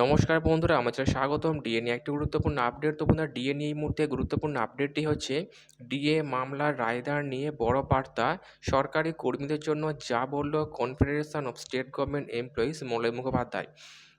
নমস্কার বন্ধুরা, আমার স্বাগতম। ডিএ নিয়ে একটি গুরুত্বপূর্ণ আপডেট তো বন্ধুরা ডিএ নিয়ে এই মুহূর্তে গুরুত্বপূর্ণ আপডেটটি হচ্ছে ডিএ মামলার রায়দার নিয়ে বড় বার্তা। সরকারি কর্মীদের জন্য যা বলল confederation of state government employees Malay Mukhopadhyay.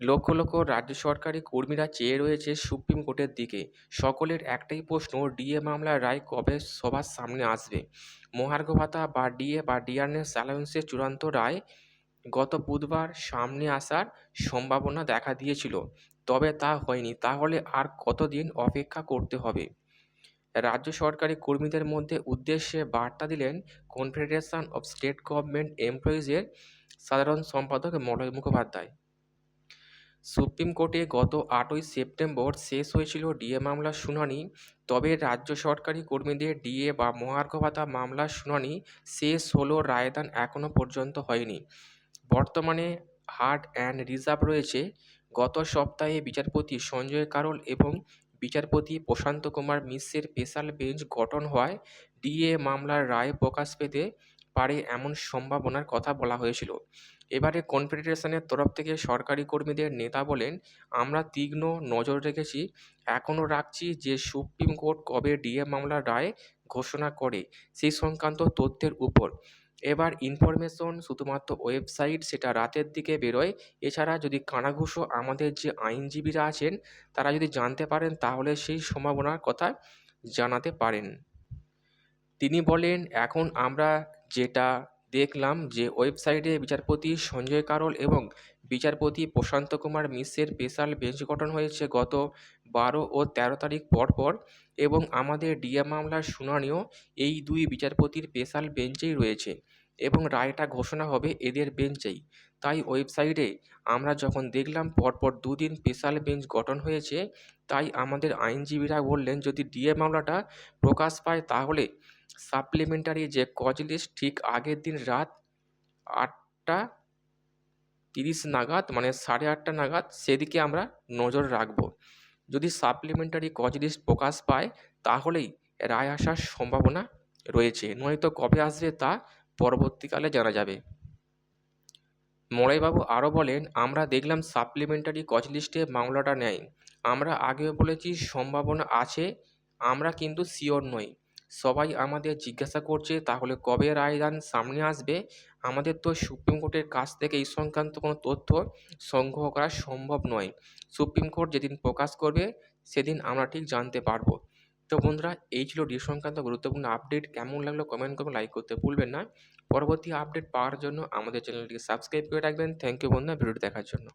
Lakh lakh রাজ্য সরকারি কর্মীরা চেয়ে রয়েছে সুপ্রিম কোর্টের দিকে। সকলের একটাই প্রশ্ন, ডিএ মামলার রায় কবে সবার সামনে আসবে? মহার্ঘ ভাতা বা ডিএ বা ডিআরএস অ্যালাউন্সের চূড়ান্ত রায় গত বুধবার সামনে আসার সম্ভাবনা দেখা দিয়েছিল। তবে তা হয়নি। তাহলে আর কতদিন অপেক্ষা করতে হবে? রাজ্য সরকারি কর্মীদের মধ্যে উদ্দেশ্যে বার্তা দিলেন কনফেডারেশন অফ স্টেট গভর্নমেন্ট এমপ্লয়িজের সাধারণ সম্পাদক মলয় মুখোপাধ্যায়। সুপ্রিম কোর্টে গত আটই সেপ্টেম্বর শেষ হয়েছিল ডিএ মামলার শুনানি। তবে রাজ্য সরকারি কর্মীদের ডিএ বা মহার্ঘ ভাতা মামলার শুনানি শেষ হলো রায়দান এখনও পর্যন্ত হয়নি। বর্তমানে হার্ড অ্যান্ড রিজার্ভ রয়েছে। গত সপ্তাহে বিচারপতি সঞ্জয় কারোল এবং বিচারপতি প্রশান্ত কুমার মিশ্রের স্পেশাল বেঞ্চ গঠন হওয়ায় ডিএ মামলার রায় প্রকাশ পেতে পারে এমন সম্ভাবনার কথা বলা হয়েছিল। এবারে কনফেডারেশনের তরফ থেকে সরকারি কর্মীদের নেতা বলেন, আমরা তীক্ষ্ণ নজর রেখেছি। এখনও রাখছি যে সুপ্রিম কোর্ট কবে ডিএ মামলার রায় ঘোষণা করে সেই সংক্রান্ত তথ্যের উপর। এবার ইনফরমেশন শুধুমাত্র ওয়েবসাইট সেটা রাতের দিকে বেরোয়। এছাড়া যদি কানাঘুষো আমাদের যে আইনজীবীরা আছেন, তারা যদি জানতে পারেন, তাহলে সেই সম্ভাবনার কথা জানাতে পারেন। তিনি বলেন, এখন আমরা যেটা দেখলাম যে ওয়েবসাইটে বিচারপতি সঞ্জয় কারোল এবং বিচারপতি প্রশান্ত কুমার মিশ্রের স্পেশাল বেঞ্চ গঠন হয়েছে গত বারো ও তেরো তারিখ পরপর এবং আমাদের ডিএ মামলার শুনানিও এই দুই বিচারপতির স্পেশাল বেঞ্চেই রয়েছে এবং রায়টা ঘোষণা হবে এদের বেঞ্চেই। তাই ওয়েবসাইটে আমরা যখন দেখলাম পরপর দুদিন স্পেশাল বেঞ্চ গঠন হয়েছে, তাই আমাদের আইনজীবীরা বললেন, যদি ডিএ মামলাটা প্রকাশ পায় তাহলে সাপ্লিমেন্টারি যে কজ লিস্ট ঠিক আগের দিন রাত আটটা তিরিশ নাগাদ মানে সাড়ে আটটা নাগাদ সেদিকে আমরা নজর রাখব। যদি সাপ্লিমেন্টারি কজ লিস্ট প্রকাশ পায়, তাহলেই রায় আসার সম্ভাবনা রয়েছে। নয়তো কবে আসবে তা পরবর্তীকালে জানা যাবে। মলয়বাবু আরও বলেন, আমরা দেখলাম সাপ্লিমেন্টারি কজ লিস্টে মামলাটা নেয় আমরা আগেও বলেছি, সম্ভাবনা আছে, আমরা কিন্তু শিওর নই। সবাই আমাদের জিজ্ঞাসা করছে, তাহলে কবে রায়দান সামনে আসবে? আমাদের তো সুপ্রিম কোর্টের কাছ থেকে এই সংক্রান্ত কোনো তথ্য সংগ্রহ করা সম্ভব নয়। সুপ্রিম কোর্ট যেদিন প্রকাশ করবে, সেদিন আমরা ঠিক জানতে পারব। তো বন্ধুরা, এই ছিল ডি সংক্রান্ত গুরুত্বপূর্ণ আপডেট। কেমন লাগল কমেন্ট করবেন লাইক করতে ভুলবেন না। পরবর্তী আপডেট পাওয়ার জন্য আমাদের চ্যানেলটিকে সাবস্ক্রাইব করে রাখবেন। থ্যাংক ইউ বন্ধুরা, ভিডিওটি দেখার জন্য।